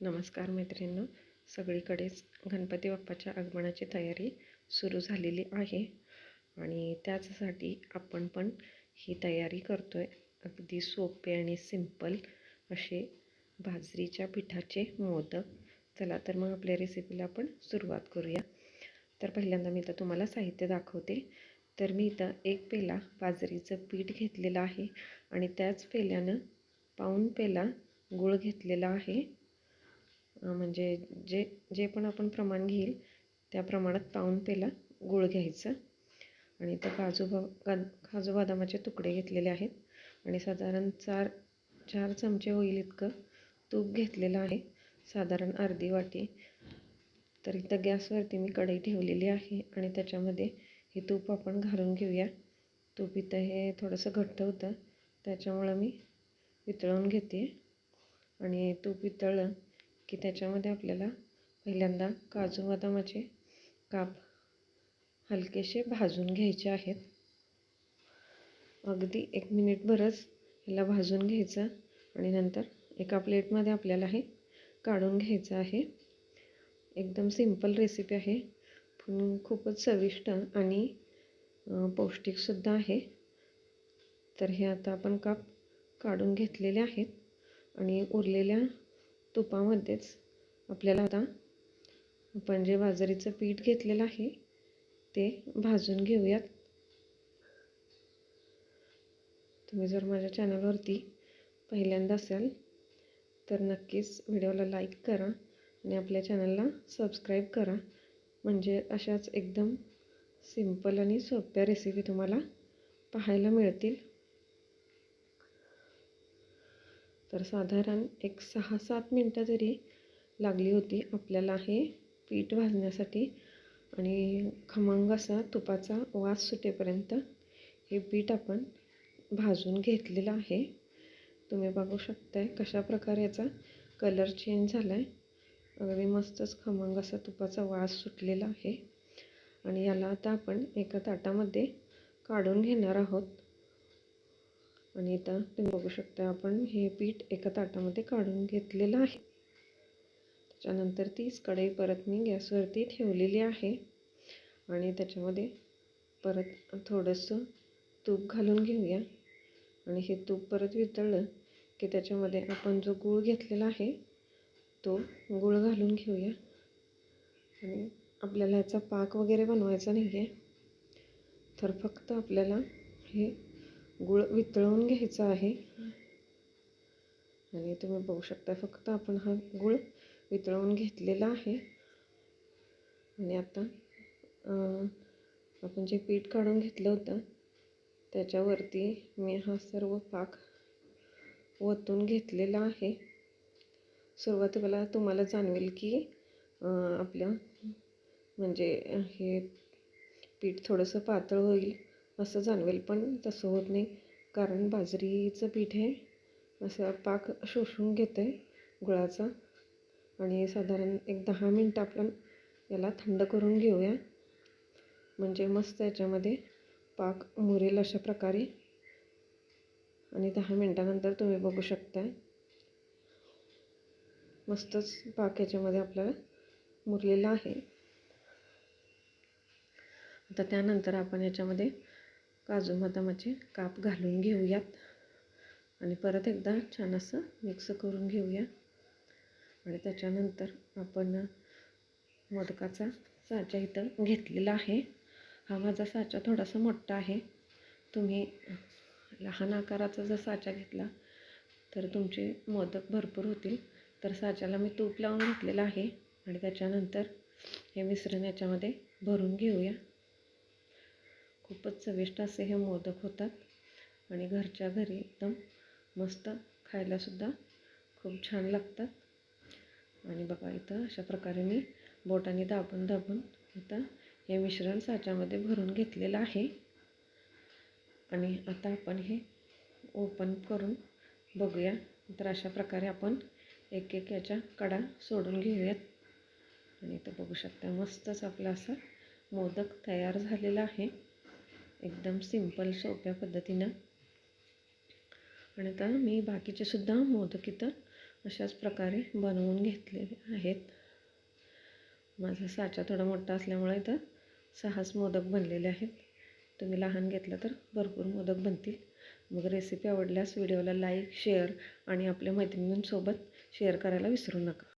नमस्कार मैत्रिणींनो. सगळीकडेच गणपती बाप्पाच्या आगमनाची तयारी सुरू झालेली आहे. आणि त्याचसाठी आपण पण ही तयारी करतो आहे अगदी सोपे आणि सिंपल असे बाजरीच्या पिठाचे मोदक. चला तर मग आपल्या रेसिपीला आपण सुरुवात करूया. तर पहिल्यांदा मी इथं तुम्हाला साहित्य दाखवते. तर मी इथं एक पेला बाजरीचं पीठ घेतलेलं आहे. आणि त्याच पेल्यानं पाऊण पेला गूळ घेतलेला आहे. म्हणजे जे जे पण आपण प्रमाण घेईल त्या प्रमाणात पाहून पेला गूळ घ्यायचं. आणि इथं काजू बा काजू बदामाचे तुकडे घेतलेले आहेत. आणि साधारण चार चार चमचे होईल इतकं तूप घेतलेलं आहे. साधारण अर्धी वाटी. तर इथं गॅसवरती मी कढई ठेवलेली आहे आणि त्याच्यामध्ये हे तूप आपण घालून घेऊया. तूप इथं हे थोडंसं घट्ट होतं. त्याच्यामुळं मी वितळवून घेते. आणि तूप वितळलं की त्याच्यामध्ये आपल्याला पहिल्यांदा काजू बदामाचे काप हलकेसे भाजून घ्यायचे आहेत. अगदी एक मिनिटभरच ह्याला भाजून घ्यायचं आणि नंतर एका प्लेटमध्ये आपल्याला हे काढून घ्यायचं आहे. एकदम सिंपल रेसिपी आहे. पण खूपच चविष्ट आणि पौष्टिकसुद्धा आहे. तर हे आता आपण काप काढून घेतलेले आहेत आणि उरलेल्या तुपामध्येच आपल्याला आता. आपण जे बाजरीचं पीठ घेतलेलं आहे ते भाजून घेऊयात. तुम्ही जर माझ्या चॅनलवरती पहिल्यांदा असाल तर नक्कीच व्हिडिओला लाईक करा आणि आपल्या चॅनलला सबस्क्राईब करा. म्हणजे अशाच एकदम सिंपल आणि सोप्या रेसिपी तुम्हाला पाहायला मिळतील. तर साधारण एक सहा सात मिनटं जरी लागली होती आपल्याला हे पीठ भाजण्यासाठी आणि खमंग असा तुपाचा वास सुटेपर्यंत हे पीठ आपण भाजून घेतलेलं आहे. तुम्ही बघू शकताय कशा प्रकारे याचा कलर चेंज झाला आहे अगदी मस्तच खमंग असा तुपाचा वास सुटलेला आहे. आणि याला आता आपण एका ताटामध्ये काढून घेणार आहोत. आणि इथं तुम्ही बघू शकता आपण हे पीठ एका ताटामध्ये काढून घेतलेलं आहे. त्याच्यानंतर तीच कढई परत मी गॅसवरती ठेवलेली आहे. आणि त्याच्यामध्ये परत थोडंसं तूप घालून घेऊया. आणि हे तूप परत वितळलं की त्याच्यामध्ये आपण जो गूळ घेतलेला आहे तो गूळ घालून घेऊया. आणि आपल्याला याचा पाक वगैरे बनवायचा नाही आहे तर फक्त आपल्याला हे गुळ वितळवून घ्यायचा आहे. आणि तुम्ही बघू शकता फक्त आपण हा गुळ वितळवून घेतलेला आहे. आणि आता आपण जे पीठ काढून घेतलं होतं त्याच्यावरती मी हा सर्व पाक ओतून घेतलेला आहे. सुरुवातीला तुम्हाला जाणवेल की आपलं म्हणजे हे पीठ थोडंसं पातळ होईल. असं जाणवेल पण तसं होत नाही. कारण बाजरीचं पीठ हे असं पाक शोषून घेतं आहे गुळाचा. आणि साधारण एक दहा मिनटं आपण याला थंड करून घेऊया. म्हणजे मस्त याच्यामध्ये पाक मुरेल अशा प्रकारे. आणि दहा मिनटानंतर तुम्ही बघू शकताय. मस्तच पाक याच्यामध्ये आपल्याला मुरलेला आहे. आता त्यानंतर आपण याच्यामध्ये काजू बदामाचे काप घालून घेऊयात. आणि परत एकदा छान असं मिक्स करून घेऊया. आणि त्याच्यानंतर आपण मोदकाचा साचा इथं घेतलेला आहे. हा माझा साचा थोडासा मोठा आहे. तुम्ही लहान आकाराचा जर साचा घेतला तर तुमचे मोदक भरपूर होतील. तर साच्याला मी तूप लावून घेतलेलं आहे. आणि त्याच्यानंतर हे मिश्रण याच्यामध्ये भरून घेऊया. खूपच चविष्ट असे हे मोदक होतात. आणि घरच्या घरी एकदम मस्त खायलासुद्धा खूप छान लागतात. आणि बघा इथं अशा प्रकारे मी बोटाने दाबून दाबून इथं हे मिश्रण साच्यामध्ये भरून घेतलेलं आहे. आणि आता आपण हे ओपन करून बघूया. तर अशा प्रकारे आपण एक एक याच्या कडा सोडून घेऊयात. आणि इथं बघू शकता मस्तच आपला असा मोदक तयार झालेला आहे. एकदम सिंपल सोप्या पद्धतीनं. आणि आता मी बाकीचे सुद्धा मोदक इथं अशाच प्रकारे बनवून घेतलेले आहेत. माझा साचा थोडा मोठा असल्यामुळे इथं सहाच मोदक बनलेले आहेत. तुम्ही लहान घेतलं तर भरपूर मोदक बनतील. मग रेसिपी आवडल्यास व्हिडिओला लाईक शेअर आणि आपल्या मैत्रिणींसोबत शेअर करायला विसरू नका.